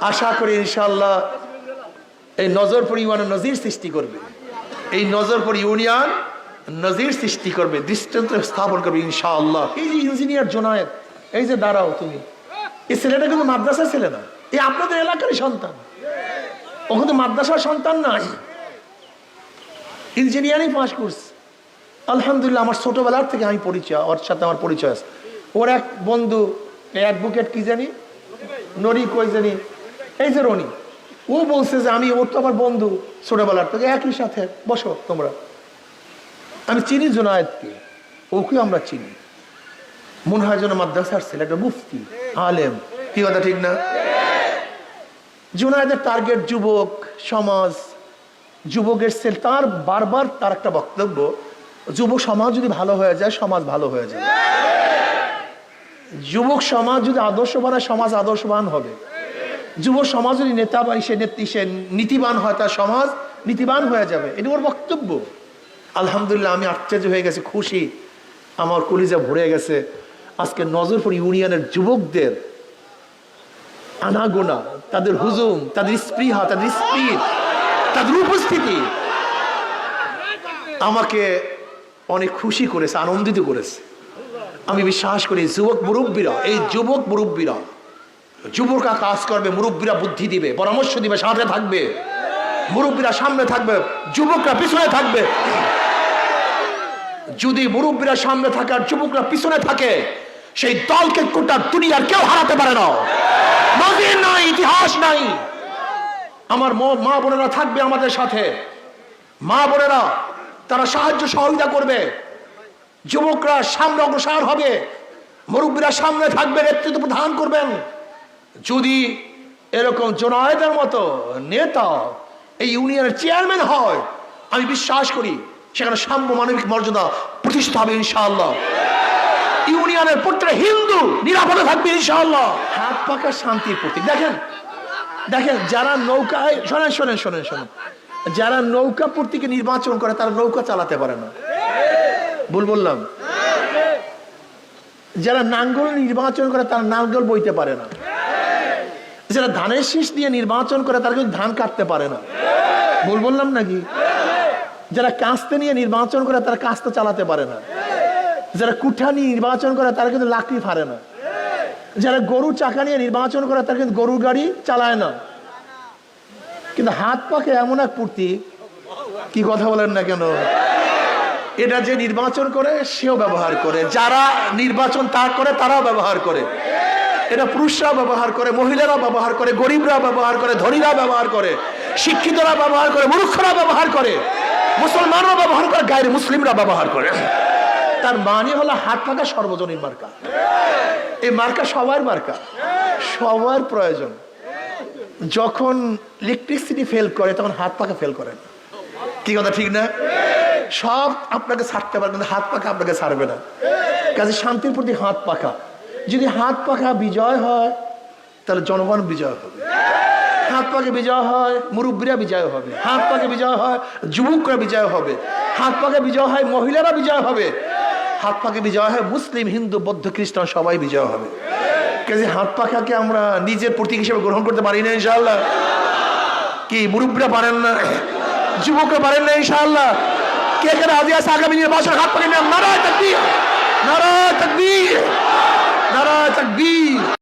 আশা করি ইনশাল্লাহ এই নজরপুর ইউনিয়ন নজির সৃষ্টি করবে। এই নজরপুর ইউনিয়ন নজির সৃষ্টি করবে, দৃষ্টান্ত স্থাপন করবে ইনশাআল্লাহ। এই যে ইঞ্জিনিয়ার জোনায়েদ, এই যে দাঁড়াও তুমি। এই ছেলেটা কিন্তু মাদ্রাসার ছেলে না, এই আপনাদের এলাকারই সন্তান। ও কিন্তু মাদ্রাসার সন্তান নাই ইঞ্জিনিয়ারিং পাস করছে। আলহামদুলিল্লাহ, আমার ছোটবেলার থেকে আমি পরিচয়, ওর সাথে আমার পরিচয় আছে। ওর এক বন্ধু অ্যাডভোকেট কি জানি? নরি কই জানি? এই যে রনি, ও বলছে যে আমি ওর তো আমার বন্ধু, ছোটবেলার থেকে একই সাথে, বসো তোমরা। আমি চিনি জোনায়েদকে, ওকে আমরা চিনি। মনে হয় যেন মাদ্রাসার ছেলে একটা মুফতি, আলেম। কি কথা, ঠিক না? জুনায়েদের টার্গেট যুবক, সমাজ, যুবকের সেল তার বারবার তার একটা বক্তব্য, যুব সমাজ যদি ভালো হয়ে যায়, সমাজ ভালো হয়ে যায় যুবক সমাজ যদি আদর্শবান সমাজ আদর্শবান হবে। যুব সমাজ যদি নেতা বা সে নেত্রী, সে নীতিবান হয়, তার সমাজ নীতিবান হয়ে যাবে। এটা ওর বক্তব্য। আলহামদুলিল্লাহ, আমি আশ্চর্য হয়ে গেছি, খুশি। আমার কলিজা ভরে গেছে। আজকে নজরপুর ইউনিয়নের যুবকদের আনাগোনা, তাদের হুজুম, তাদের স্পৃহা, তাদের স্পিড, তাদের উপস্থিতি আমাকে অনেক খুশি করেছে, আনন্দিত করেছে। আমি বিশ্বাস করি যুবক মুরব্বীরা, এই যুবক মুরব্বীরা যুবকরা কাজ করবে, মুরব্বীরা বুদ্ধি দিবে, পরামর্শ দিবে, সাথে থাকবে। মুরব্বীরা সামনে থাকবে, যুবকরা পিছনে থাকবে। যদি মুরব্বীরা সামনে থাকে আর যুবকরা পিছনে থাকে, সেই দলকে কোটা দুনিয়ার কেউ হারাতে পারে না। নজির নাই, ইতিহাস নাই। আমার ম- মা বোনেরা থাকবে আমাদের সাথে। মা বোনেরা, তারা সাহায্য সহযোগিতা করবে। যুবকরা সামনে অগ্রসর হবে। মুরব্বীরা সামনে থাকবে, নেতৃত্ব প্রদান করবেন। যদি এরকম জোনায়েদের মতো নেতা এই ইউনিয়নের চেয়ারম্যান হয়, আমি বিশ্বাস করি সেখানে সাম্য মানবিক মর্যাদা প্রতিষ্ঠা হবে ইনশাআল্লাহ। ইউনিয়নের প্রত্যেকটা হিন্দু নিরাপদে থাকবে ইনশাআল্লাহ। হাত পাকা শান্তির প্রতীক। দেখেন দেখেন, যারা নৌকায় শোনেন শোনেন শোনেন শোনেন। যারা নৌকা প্রতীকে নির্বাচন করে, তারা নৌকা চালাতে পারে না। ভুল বললাম। যারা নাঙ্গল নির্বাচন করে, তারা নাঙ্গল বইতে পারে না। যারা ধানের শীষ দিয়ে নির্বাচন করে, তারা কিন্তু ধান কাটতে পারে না। ভুল বললাম নাকি? যারা কাস্তে নিয়ে নির্বাচন করে, তারা কাস্তে চালাতে পারে না। যারা কুঠা নিয়ে নির্বাচন করে, তারা কিন্তু লাকড়ি ফারে না। যারা গরু চাকা নিয়ে নির্বাচন করে, তারা কিন্তু গরুর গাড়ি চালায় না। কিন্তু হাত পাকে এমন এক পূর্তি, কি কথা বলেন না কেন? এটা যে নির্বাচন করে, সেও ব্যবহার করে। যারা নির্বাচন তা করে, তারাও ব্যবহার করে। এটা পুরুষরা ব্যবহার করে, মহিলারা ব্যবহার করে, গরিবরা ব্যবহার করে, ধনীরা ব্যবহার করে, শিক্ষিতরা ব্যবহার করে, মূর্খরা ব্যবহার করে, মুসলমানরা ব্যবহার করে, গায়ের মুসলিমরা ব্যবহার করে। তার মানে হলো হাত পাকা সর্বজনীন মার্কা। এই মার্কা সবার মার্কা, সবার প্রয়োজন। যখন ইলেকট্রিসিটি ফেল করে, তখন হাত পাকা ফেল করে। কি কথা, ঠিক না? সব আপনাকে ছাড়তে পারে কিন্তু হাত পাখা আপনাকে ছাড়বে না। কাজে শান্তির প্রতি হাত পাখা। যদি হাত পাখা বিজয় হয়, তাহলে জনগণ বিজয় হবে। হাত পাকে বিজয় হয়, মুরব্বীরা বিজয় হবে। হাত পাকে বিজয় হয়, যুবকরা বিজয় হবে। হাত পাকে বিজয় হয়, মহিলারা বিজয় হবে। হাত পাকে বিজয় হয়, মুসলিম, হিন্দু, বৌদ্ধ, খ্রিস্টান সবাই বিজয় হবে। কাজে হাত পাখাকে আমরা নিজের প্রতীক হিসেবে গ্রহণ করতে পারি না, ইনশাআল্লাহ। কি, মুরব্বীরা পারেন না? যুবকরা পারেন না, ইনশাআল্লাহ। কে কে রাজি আছে আগামী নির্বাচন হাত পাকে নারায় তকবীর! নারায় তকবীর! নারায় তকবীর।